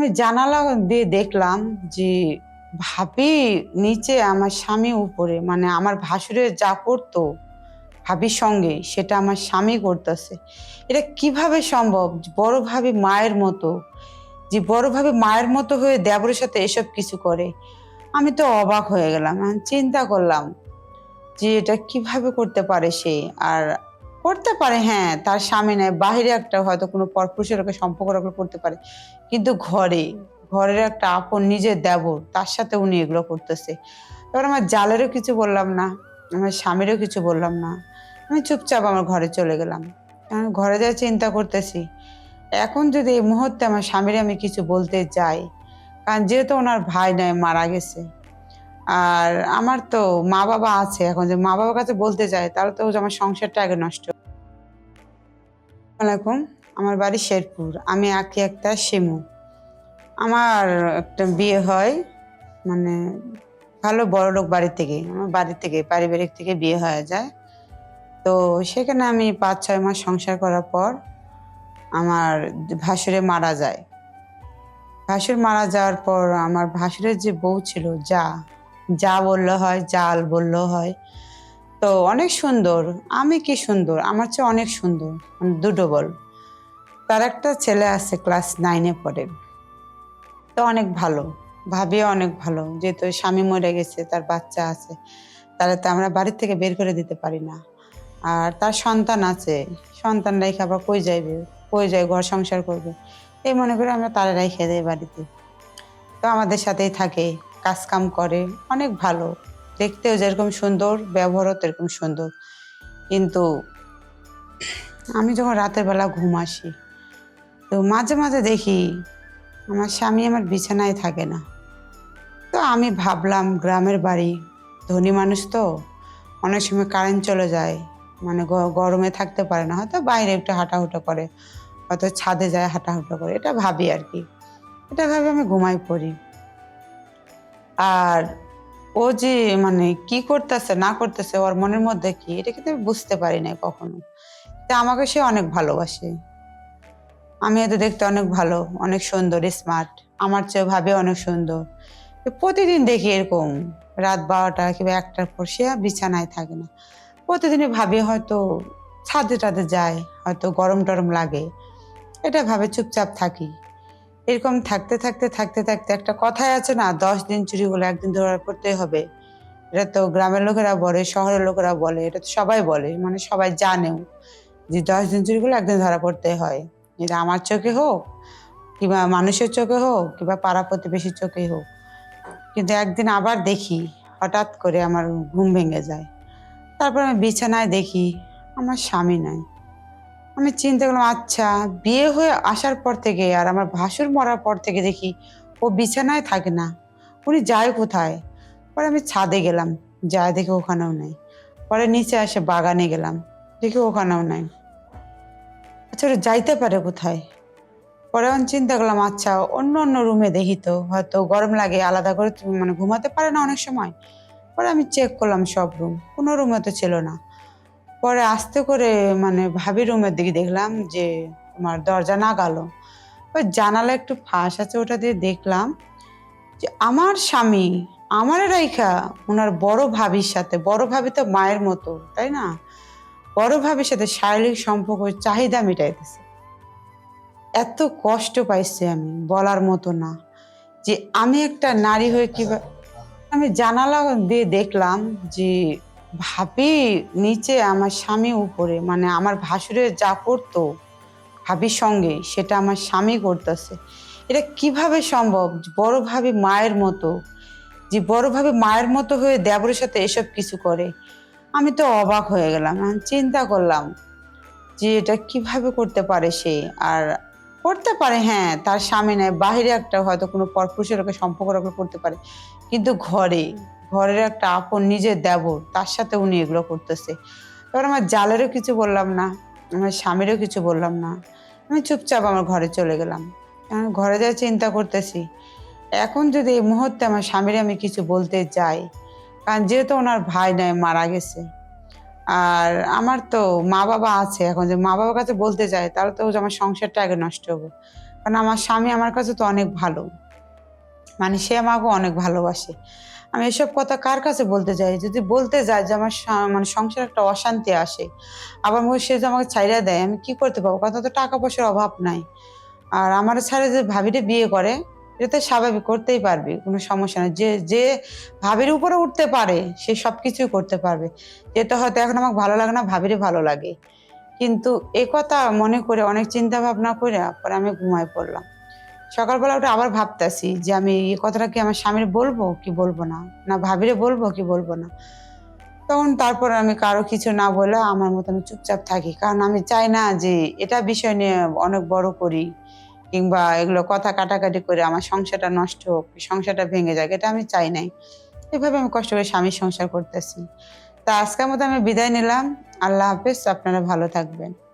আমি জানালা দিয়ে দেখলাম যে ভাবি নিচে আমার স্বামী উপরে মানে আমার ভাসুরে যা করতো ভাবির সঙ্গে সেটা আমার স্বামী করতেছে। এটা কীভাবে সম্ভব? বড় ভাবি মায়ের মতো, যে বড় ভাবি মায়ের মতো হয়ে দেবরের সাথে এসব কিছু করে। আমি তো অবাক হয়ে গেলাম চিন্তা করলাম যে এটা কীভাবে করতে পারে সে? আর করতে পারে হ্যাঁ তার স্বামী নেয়, বাহিরে একটা হয়তো কোনো পরপুরুষের ওকে সম্পর্ক রাখলে করতে পারে। কিন্তু ঘরে, ঘরের একটা আপন নিজের দেবর, তার সাথে উনি এগুলো করতেছে। এবার আমার জালেরও কিছু বললাম না, আমার স্বামীরও কিছু বললাম না। আমি চুপচাপ আমার ঘরে চলে গেলাম। আমি ঘরে যা চিন্তা করতেছি, এখন যদি এই মুহূর্তে আমার স্বামীর আমি কিছু বলতে যাই, কারণ যেহেতু ওনার ভাই নাই মারা গেছে। আর আমার তো মা বাবা আছে, এখন যে মা বাবার কাছে বলতে যায় তাহলে তো আমার সংসারটা আগে নষ্ট আলাইকুম। আমার বাড়ি শেরপুর। আমি আঁকি একটা শিমু। আমার একটা বিয়ে হয় মানে ভালো বড় লোক বাড়ি থেকে, আমার বাড়ি থেকে, পারিবারিক থেকে বিয়ে হয়ে যায়। তো সেখানে আমি পাঁচ, ছয় মাস সংসার করার পর আমার ভাসুরে মারা যায়। ভাসুর মারা যাওয়ার পর আমার ভাসুরের যে বউ ছিল, যা যা বললে হয়, জাল বললেও হয় তো অনেক সুন্দর। আমি কি সুন্দর? আমার চেয়ে অনেক সুন্দর। দুটো বল। তার একটা ছেলে আছে ক্লাস নাইনে পড়ে। তো অনেক ভালো। ভাবিও অনেক ভালো যেহেতু স্বামী মরে গেছে, তার বাচ্চা আছে। তাহলে তো আমরা বাড়ির থেকে বের করে দিতে পারি না। আর তার সন্তান আছে। সন্তান রেখে আবার কই যাইবে? কই যায়? ঘর সংসার করবে। এই মনে করে আমরা তারা রেখে দেয় বাড়িতে। তো আমাদের সাথেই থাকে। কাজ কাম করে। অনেক ভালো। দেখতেও যেরকম সুন্দর, ব্যবহারও তেরকম সুন্দর। কিন্তু আমি যখন রাতের বেলা ঘুম আসি, তো মাঝে মাঝে দেখি আমার স্বামী আমার বিছানায় থাকে না। তো আমি ভাবলাম, গ্রামের বাড়ি, ধনী মানুষ তো, অনেক সময় কারেন্ট চলে যায় মানে গরমে থাকতে পারে না, হয়তো বাইরে একটু হাঁটাহুটা করে, হয়তো ছাদে যায় হাঁটাহুটা করে, এটা ভাবি আর কি। এটা ভাবে আমি ঘুমাই পড়ি। আর ও যে মানে কি করতেছে, না করতেছে, ওর মনের মধ্যে কি, এটা কিন্তু আমি বুঝতে পারি না কখনো। তা আমাকে সে অনেক ভালোবাসে। আমি এতো দেখতে অনেক ভালো, অনেক সুন্দর স্মার্ট আমার চেয়ে ভাবে অনেক সুন্দর। প্রতিদিন দেখি এরকম, রাত বারোটা কিংবা একটার পর সে বিছানায় থাকে না। প্রতিদিনই ভাবি হয়তো ছাদে টাদে যায়, হয়তো গরম টরম লাগে। এটা ভাবে চুপচাপ থাকি। এরকম থাকতে থাকতে থাকতে থাকতে একটা কথাই আছে না, দশ দিন চুরি হলে একদিন ধরা করতে হবে। এটা তো গ্রামের লোকেরা বলে, শহরের লোকেরা বলে, এটা তো সবাই বলে মানে সবাই জানেও যে দশ দিন চুরি করলে একদিন ধরা পড়তে হয়। এটা আমার চোখে হোক, কিংবা মানুষের চোখে হোক, কিংবা পাড়া প্রতিবেশীর চোখে হোক। কিন্তু একদিন আবার দেখি, হঠাৎ করে আমার ঘুম ভেঙে যায়। তারপর আমি বিছানায় দেখি, আমার স্বামী নাই। আমি চিন্তা করলাম আচ্ছা বিয়ে হয়ে আসার পর থেকে আর আমার ভাসুর মরার পর থেকে দেখি ও বিছানায় থাকে না। উনি যায় কোথায়? পরে আমি ছাদে গেলাম, যায় দেখি ওখানেও নাই। পরে নিচে এসে বাগানে গেলাম, দেখি ওখানেও নাই। আচ্ছা ওরা যাইতে পারে কোথায়? পরে আমি চিন্তা করলাম আচ্ছা অন্য অন্য রুমে দেখি তো, হয়তো গরম লাগে, আলাদা করে তুমি মানে ঘুমাতে পারে না অনেক সময়? পরে আমি চেক করলাম সব রুম কোনো রুমে তো ছিল না। পরে আস্তে করে মানে ভাবি রুমের দিকে দেখলাম যে তোমার দরজা না গেল। জানালা একটু ফাঁস আছে ওটা দিয়ে দেখলাম যে আমার স্বামী আমার রাইখা ওনার বড় ভাবির সাথে, বড় ভাবি তো মায়ের মতো, তাই না? বড় ভাবির সাথে শারীরিক সম্পর্ক, চাহিদা মেটাইতেছে। এত কষ্ট পাইছি আমি বলার মতো না যে আমি একটা নারী হয়ে কীভাবে আমি জানালা দিয়ে দেখলাম যে ভাবি নিচে আমার স্বামী উপরে মানে আমার ভাসুরে যা করতো ভাবির সঙ্গে সেটা আমার স্বামী করতেছে। এটা কীভাবে সম্ভব? বড় ভাবি মায়ের মতো। যে বড় ভাবি মায়ের মতো হয়ে দেবরের সাথে এসব কিছু করে। আমি তো অবাক হয়ে গেলাম চিন্তা করলাম যে এটা কীভাবে করতে পারে সে? আর করতে পারে হ্যাঁ তার স্বামী নেয় বাহিরে একটা হয়তো কোনো পরপুরুষের সম্পর্ক রাখলে করতে পারে। কিন্তু ঘরে ঘরের একটা আপন নিজের দেবর, তার সাথে উনি এগুলো করতেছে। এবার আমার জালেরও কিছু বললাম না, আমার স্বামীরও কিছু বললাম না। আমি চুপচাপ আমার ঘরে চলে গেলাম। ঘরে যা চিন্তা করতেছি, এখন যদি এই মুহূর্তে আমার স্বামীর আমি কিছু বলতে যাই, কারণ যেহেতু ওনার ভাই নাই মারা গেছে। আর আমার তো মা বাবা আছে, এখন যে মা বাবার কাছে বলতে যাই, তাহলে তো আমার সংসারটা আগে নষ্ট হবে। কারণ আমার স্বামী আমার কাছে তো অনেক ভালো। মানে সে আমাকে অনেক ভালোবাসে। আমি এসব কথা কার কাছে বলতে যাই? যদি বলতে যাই যে আমার মানে সংসার একটা অশান্তি আসে, আবার সে যে আমাকে ছাইড়া দেয়, আমি কি করতে পারব? কথা তো টাকা পয়সার অভাব নাই। আর আমার ছাড়া যে ভাবিরে বিয়ে করে, এটা স্বাভাবিক, করতেই পারবে, কোনো সমস্যা নেই। যে যে ভাবির উপরে উঠতে পারে, সে সব কিছুই করতে পারবে। যেটা হয়তো এখন আমাকে ভালো লাগে না ভাবিরে ভালো লাগে। কিন্তু এ কথা মনে করে, অনেক চিন্তা ভাবনা করে পরে আমি ঘুমায় পড়লাম। সকালবেলা ওটা আবার ভাবতেছি যে আমি এই কথাটা কি আমার স্বামীর বলব কি বলব না? না ভাবিরে বলব কি বলব না? তখন তারপর আমি কারও কিছু না বলে আমার মতো আমি চুপচাপ থাকি। কারণ আমি চাই না যে এটা বিষয় নিয়ে অনেক বড় করি কিংবা এগুলো কথা কাটাকাটি করে আমার সংসারটা নষ্ট হোক, সংসারটা ভেঙে যাক, এটা আমি চাই নাই। এভাবে আমি কষ্ট করে স্বামীর সংসার করতেছি। তা আজকের মতো আমি বিদায় নিলাম। আল্লাহ হাফেজ, আপনারা ভালো থাকবেন।